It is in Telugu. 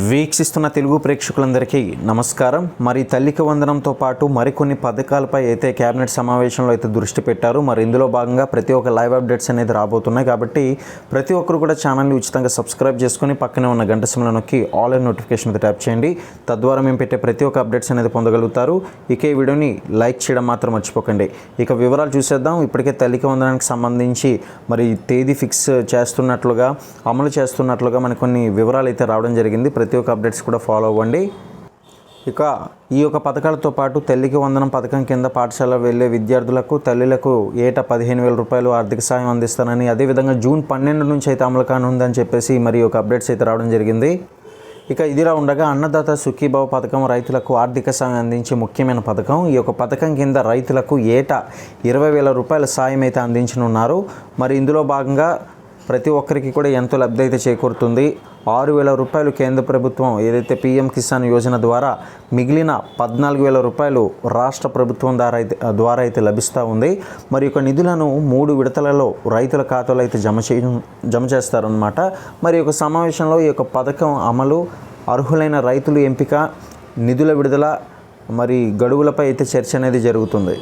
వీక్షిస్తున్న తెలుగు ప్రేక్షకులందరికీ నమస్కారం. మరి తల్లికి వందనంతో పాటు మరికొన్ని పథకాలపై అయితే కేబినెట్ సమావేశంలో అయితే దృష్టి పెట్టారు. మరి ఇందులో భాగంగా ప్రతి ఒక్క లైవ్ అప్డేట్స్ అనేది రాబోతున్నాయి కాబట్టి ప్రతి ఒక్కరు కూడా ఛానల్ని ఉచితంగా సబ్స్క్రైబ్ చేసుకుని పక్కనే ఉన్న గంట సిమ్లో నొక్కి ఆల్ ఇన్ నోటిఫికేషన్ ట్యాప్ చేయండి. తద్వారా మేము పెట్టే ప్రతి ఒక్క అప్డేట్స్ అనేది పొందగలుగుతారు. ఇక ఈ వీడియోని లైక్ చేయడం మాత్రం మర్చిపోకండి. ఇక వివరాలు చూసేద్దాం. ఇప్పటికే తల్లికి వందనానికి సంబంధించి మరి తేదీ ఫిక్స్ చేస్తున్నట్లుగా అమలు చేస్తున్నట్లుగా మనకు కొన్ని వివరాలు అయితే రావడం జరిగింది. ప్రతి ఒక్క అప్డేట్స్ కూడా ఫాలో అవ్వండి. ఇక ఈ యొక్క పథకాలతో పాటు తల్లికి వందనం పథకం కింద పాఠశాల వెళ్ళే విద్యార్థులకు తల్లులకు ఏటా పదిహేను వేల రూపాయలు ఆర్థిక సాయం అందిస్తానని అదేవిధంగా జూన్ పన్నెండు నుంచి అయితే అమలు కానుందని చెప్పేసి మరి ఒక అప్డేట్స్ అయితే రావడం జరిగింది. ఇక ఇదిలా ఉండగా అన్నదాత సుఖీభావ పథకం రైతులకు ఆర్థిక సాయం అందించే ముఖ్యమైన పథకం. ఈ యొక్క పథకం కింద రైతులకు ఏటా ఇరవై వేల రూపాయల సాయం అయితే అందించనున్నారు. మరి ఇందులో భాగంగా ప్రతి ఒక్కరికి కూడా ఎంతో లబ్ధి అయితే చేకూరుతుంది. ఆరు వేల రూపాయలు కేంద్ర ప్రభుత్వం ఏదైతే పీఎం కిసాన్ యోజన ద్వారా మిగిలిన పద్నాలుగు వేల రూపాయలు రాష్ట్ర ప్రభుత్వం ద్వారా అయితే ద్వారా అయితే లభిస్తూ ఉంది. మరి యొక్క నిధులను మూడు విడతలలో రైతుల ఖాతాలో అయితే జమ చేయ జమ చేస్తారనమాట మరి యొక్క సమావేశంలో ఈ యొక్క పథకం అమలు అర్హులైన రైతులు ఎంపిక నిధుల విడుదల మరి గడువులపై అయితే చర్చ అనేది జరుగుతుంది.